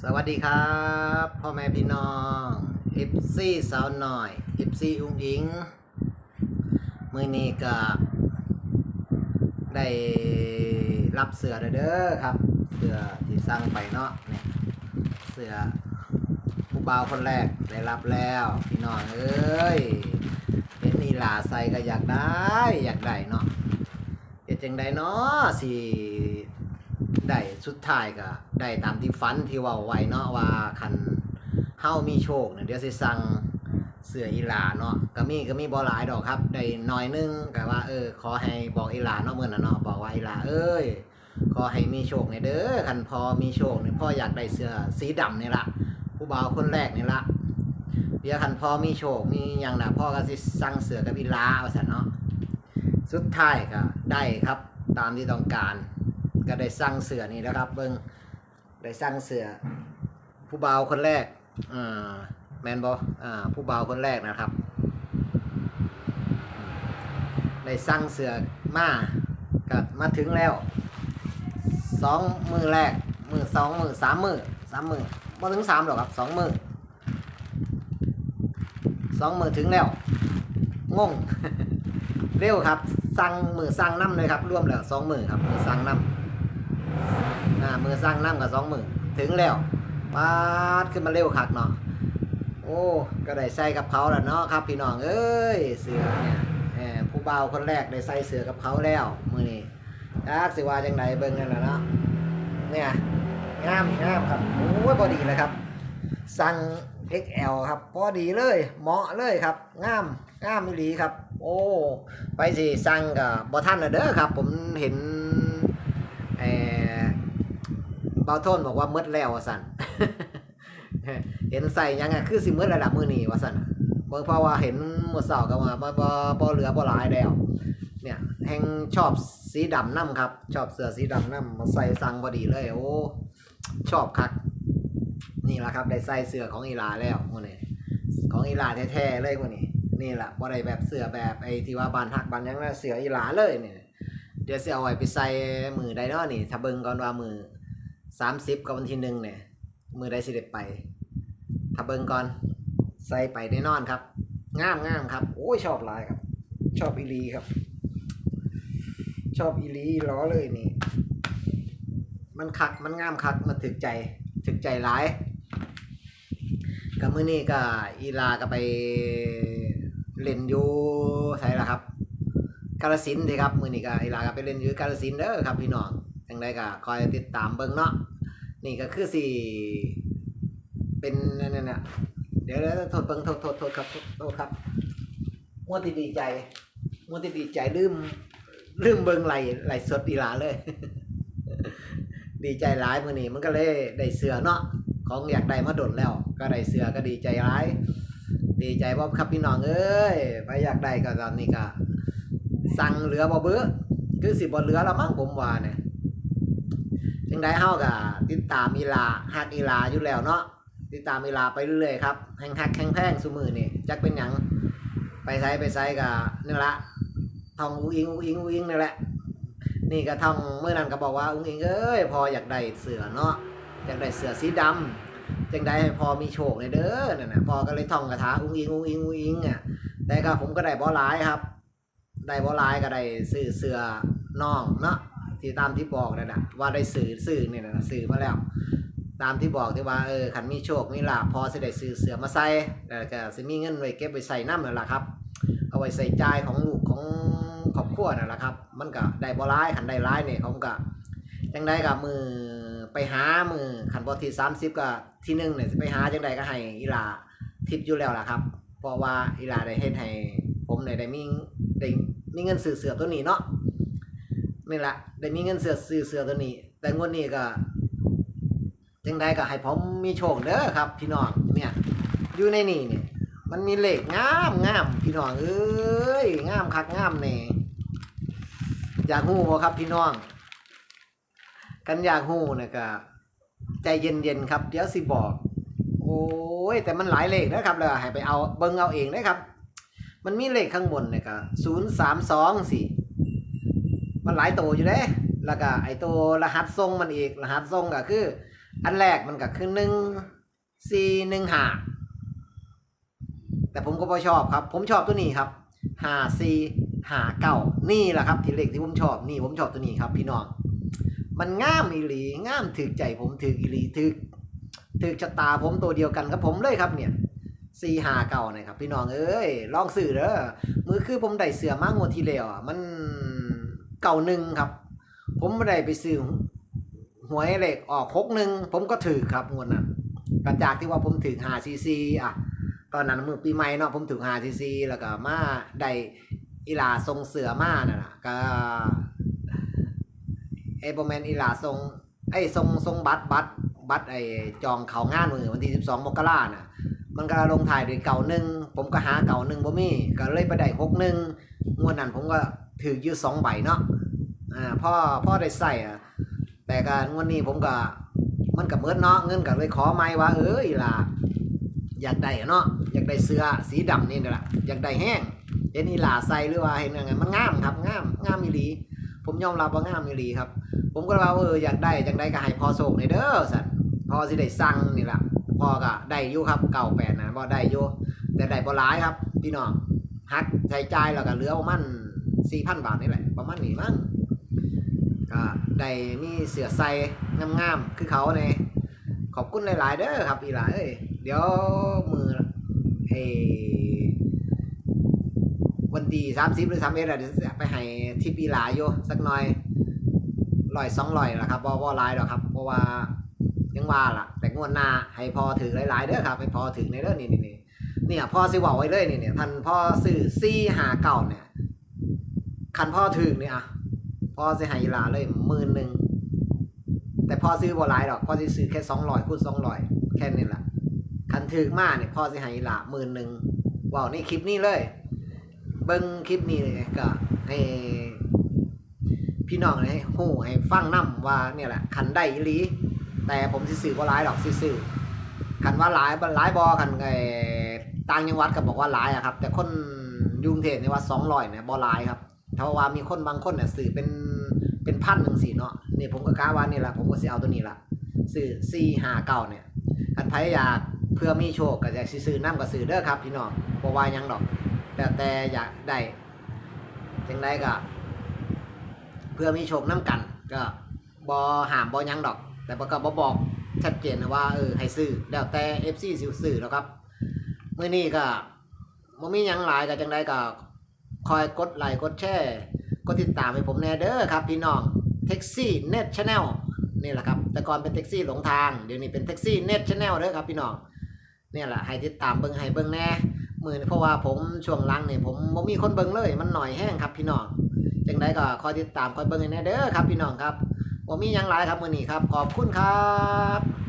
สวัสดีครับพ่อแม่พี่น้องเอฟซีสาวหน่อยเอฟซีอุ้งอิงมือนี้ก็ได้รับเสือเด้อครับ เสือที่สั่งไปเนาะเนี่ยเสือผู้บ่าวคนแรกได้รับแล้วพี่น้องเอ้ยเห็นนีหลาใส่ก็อยากได้อยากได้เนาะเฮ็ดจังไดเนาะสิได้สุดท้ายก็ ได้ตามที่ฝันที่ว่าไว้เนาะว่าคันเฮามีโชคเนี่ยเดี๋ยวสิสั่งเสืออีหลาเนาะก็มีก็มีบ่หลายดอกครับได้น้อยนึงก็ว่าเออขอให้บอกอีหลาเนาะเมื้อนั้นเนาะบอกว่าอีหลาเอ้ยขอให้มีโชคในเด้อคันพอมีโชคเนี่ยพ่ออยากได้เสื้อสีดำนี่ละผู้บ่าวคนแรกนี่ละเดี๋ยวคันพอมีโชคมีหยังน่ะพ่อก็สิสั่งเสือกับอีหลาว่าซั่นเนาะสุดท้ายก็ได้ครับตามที่ต้องการก็ได้สั่งเสือนี่นะครับเบิ้ง ได้สั่งเสือผู้บ่าวคนแรกอ่าแมนบอ่าผู้บ่าวคนแรกนะครับได้สั่งเสือมาก็มาถึงแล้วสองมือแรกมือสองมือสามมือสามมือมาถึงสามหรอกครับสองมือสองมือถึงแล้วงงเร็วครับสั่งมือสั่งน้ำเลยครับร่วมแล้วสองมือครับมือสั่งน้ำ อ่ามือสร้างน้ำกับสองมือถึงแล้วปาดขึ้นมาเร็วคักเนาะโอ้ก็ได้ใส่กับเขาแล้วเนาะครับพี่น้องเอ้ยเสือเนี่ยแหมผู้บ่าวคนแรกได้ใส่เสือกับเขาแล้วมือนี้จักสิว่าจังไดเบิ่งนั่นแหละเนาะเนี่ยงามงามครับโอ้ยพอดีเลยครับ สั่ง XL ครับ พอดีเลยเหมาะเลยครับงามงามมิลีครับ โอ้ไปสิสั่งกับบอท่านน่ะเด้อครับ ผมเห็นเออ เบาโทนบอกว่ามืดแล้ววะสันเห็นใส่ยังไงคือสิมืดระดับมือนีวะสันเบิ่งเพราะว่าเห็นมือเสาร์ก็มาบ่บ่เหลือบ่หลายแล้วเนี่ยแห่งชอบสีดำน้ำครับ ชอบเสื้อสีดำน้ำมาใส่สั่งพอดีเลยโอ้ชอบคักนี่แหละครับได้ใส่เสื้อของอีหลาแล้วมือนี้ของอีหลาแท้ๆเลยมือนี้นี่แหละบ่ได้แบบเสื้อแบบไอ้ที่ว่าบานฮักบานยังนะเสื้ออีหลาเลยเนี่ยเดี๋ยวเสิเอาไว้ไปใส่มือใดเนาะนี่ถ้าเบิ่งก่อนว่ามือ 30กับวันที่หนึ่งเนี่ย มือใดสิได้ไปถ้าเบิงก่อน ใส่ไปแน่นอนครับ งามงามครับ โอ้ยชอบลายครับ ชอบอีลีครับ ชอบอีลีล้อเลยนี่ มันคัก มันงามคัก มันถึกใจ ถึกใจหลายกับมื้อนี้ก็อีลาก็ไปเล่นอยู่ไสล่ะครับ กาลสินธุ์สิครับ มื้อนี้ก็อีลาก็ไปเล่นอยู่กาลสินเด้อครับพี่น้อง จังไดก็คอยติดตามเบิ่งเนาะนี่ก็คือสิเป็นนั่นน่ะเดี๋ยวๆโทษเบิ่งโทษโทษโทษครับโทษครับมัวแติดีใจมัวแติดีใจลืมลืมเบิ่งไหลไหลสดอีหลาเลย ดีใจร้ายมื้อนี้มันก็เลยได้เสือเนาะของอยากได้มาดนแล้ว ก็ได้เสือก็ดีใจร้าย ดีใจบ่ครับพี่น้องเอ้ยไปอยากได้ก็ตอนนี้ก็สั่งเหลือบ่เบื้อคือสิบ่เหลือแล้วมั้งผมว่าเนี่ย จังได้เฮาก็ติดตามอีลาฮักอีลาอยู่แล้วเนาะติดตามอีลาไปเรื่อยๆครับแฮงฮักแฮงแพงซุมื้อนี่จักเป็นหยังไปไสไปไสก็นี่ละทองอูอิงอูอิงอูอิงนี่แหละ นี่ก็ทองเมื่อนั้นก็บอกว่าอุ้งอิงเอ้ยพออยากได้เสือเนาะอยากได้เสือสีดำจังได้ให้พอมีโชคในเด้อนั่นน่ะพอก็เลยท่องคาถาอุ้งอิงอุ้งอิงอุ้งอิงอะแต่ก็ผมก็ได้บ่หลายครับ ได้บ่หลายก็ได้ซื้อเสือน้องเนาะ ที่ตามที่บอกนั่นนะว่าได้ซื้อซื้อเนี่น่ะซื้อมาแล้ว ตามที่บอกที่ว่าเออขันมีโชคมีลาภพอสิได้ซื้อเสือมาใส่แล้วก็สิมีเงินไว้เก็บไว้ใส่น้ำนั่นแหละครับ เอาไว้ใส่จ่ายของลูกของครอบครัวนั่นแหละครับ มันก็ได้บ่ร้ายขันได้ร้ายเนี่ยผมก็จังได้กับมือไปหามือขันบอทีสามสิบก็ที่หนึ่งเนี่ยไปหาจังใดก็ให้อีหลาทิปอยู่แล้วล่ะครับ เพราะว่าอีหลาได้เฮ็ดให้ผมได้ได้มีได้มีเงินซื้อเสือตัวนี้เนาะ นี่แหละได้มีเงินเสือซื้อเสือตัวนี้ แต่งวดนี้ก็จังใดก็ให้ผมมีโชคเด้อครับ พี่น้องเนี่ยอยู่ในนี่เนี่ยมันมีเหล็กงามงามพี่น้องเอ้ยงามคักงามแน่อยากหูบ่ครับพี่น้อง กันอยากหูเนี่ยก็ใจเย็นๆครับ เดี๋ยวสิบอก โอ้ยแต่มันหลายเลขนะครับเลยให้ไปเอาเบิ่งเอาเองนะครับ มันมีเลขข้างบนเนี่ยก็ศูนย์สามสองสี่ มันหลายตัวอยู่เด้แล้วก็ไอตัวรหัสทรงมันอีกรหัสทรงก็คือ อันแรกมันก็คือหนึ่งสี่หนึ่งห้าแต่ผมก็พอชอบครับ ผมชอบตัวนี้ครับห้าสี่ห้าเก้านี่แหละครับที่เลขที่ผมชอบนี่ผมชอบตัวนี้ครับ พี่น้องมันง่ามอีหลีง่ามถึกใจผมถึกอีหลีถึกถึกชะตาผมตัวเดียวกันกับผมเลยครับเนี่ยสี่หาเก่านะครับ พี่น้องเอ้ยลองสื่อเด้อมือคือผมได้เสือมากงวดที่แล้วอะมัน เก่าหนึ่งครับ ผมไม่ได้ไปซื้อหวยเหล็กออกคกหนึ่งผมก็ถือครับงวดนั้นกระจากที่ว่าผมถือหาซีซีอะตอนนั้นมือปีใหม่เนาะผมถือหาซีซีแล้วก็มาได้อีหลาทรงเสือมาน่ะนะก็ไอ้บอแมนอีหลาทรงไอ้ทรงทรงบัตรบัตรบัตรไอ้จองเขางานมือวันที่สิบสองมกราน่ะ มันก็ลงถ่ายด้วยเก่าหนึ่งผมก็หาเก่าหนึ่งบ่มีก็เลยไปได้หกหนึ่งงวดนั้นผมก็ถืออยืดสองใบเนาะ อ่าพ่อพ่อได้ใส่อะแต่การงวดนี้ผมก็มันก็เมิดเนาะเงินก็เลยขอไม่ว่า เอออีหลาอยากได้อะเนาะอยากได้เสื้อสีดำนี่นี่แหละอยากได้แห้งเห็นอีหลาใส่หรือว่าเห็นยังไงมันงามครับงามงามอีหลี ผมยอมรับว่างามอีหลีครับ ผมก็ว่าเอออยากได้อยากได้ก็ให้พอส่งในอยเด้อสัตว์พอสิได้สั่งนี่แหละพอก็ได้อยู่ครับเก่าแปดนะบ่ได้อยู่แต่ได้บ่หลายครับ พี่น้องฮักใช้จ่ายแล้วก็เหลือประมาณสี่พันบาทนี่แหละประมาณนี้มั้ง ก็ได้มีเสือใส่งามๆคือเขาเนี่ยขอบคุณหลาย ๆ เด้อครับอีหลาเอ้ยเดี๋ยวมือเอวันที่สามสิบหรือสามเอ็ดเดี๋ยวจะไปให้ทิปอีหลาอยู่สักหน่อยร้อยสองร้อยละครับบ่บ่หลายดอกครับเพราะว่ายังว่าล่ะ แต่งวดหน้าให้พอถือหลาย ๆเด้อครับให้พอถือในเด้อนี่นี่นี่เนี่ยพ่อสิเว่าไว้เลยนี่เนี่ยท่านพ่อซื้อซี่หาเก่าเนี่ยคันพ่อถือเนี่ยอะ พ่อสิให้อีหลาเลยหมื่นหนึ่งแต่พ่อซื้อบ่หลายดอกพ่อสิซื้อแค่สองร้อยคูณสองร้อยแค่นี้แหละคันถือมาเนี่ยพ่อสิให้อีหลาหมื่นหนึ่งว้าวนี่คลิปนี้เลย เบิ้งคลิปนี้เลยก็ให้พี่น้องให้ฮู้ให้ฟังนํว่าเนี่ยแหละคันได้อีหลีแต่ผมสิซื้อบ่หลายดอกสิซื้อคันว่าหลายบ่หลายบ่คันไอ้ต่างจังหวัดก็บอกว่าหลายอะครับ แต่คนยกรุงเทพนี่ว่า200เนี่ยบ่หลายครับ เพราว่ามีคนบางคนเนี่ยซื้อเป็นเป็นพันจังซี่เนาะนี่ผมก็กะว่านี่แหละผมก็สิเอาตัวนี้ละซื้อ459เก่าเนี่ยคันไผอยากเพื่อมีโชคก็อยากสิซื้อนํก็ซื้อเด้อครับพี่น้องบ่ว่ายังดอก แต่แต่อยากได้จังไดก็ เพื่อมีโชคน้ำกัน ก็บอหามบอยังดอก แต่ก็บอบอกชัดเจนนะว่าเออให้ซื้อแล้วแต่ FC สิซื้อแล้วครับเมื่อนี้ก็บ่มียังหลายก็จังไดก็ คอยกดไลค์กดแชร์กดติดตามให้ผมแน่เด้อครับ พี่น้องแท็กซี่เน็ตชาแนลนี่แหละครับ แต่ก่อนเป็นแท็กซี่หลงทาง เดี๋ยวนี้เป็นแท็กซี่เน็ตชาแนลเด้อครับพี่น้องเนี่ยแหละให้ติดตามเบิ่งให้เบิ่งแน่มือนี้เพราะว่าผมช่วงหลังเนี่ยผมบ่มีคนเบิ่งเลย มันหน่อยแห้งครับพี่น้องจังไดก็คอยติดตามคอยเบิ่งให้แน่เด้อครับ พี่น้องครับผมมียังหลายครับมือนี้ครับ ขอบคุณครับ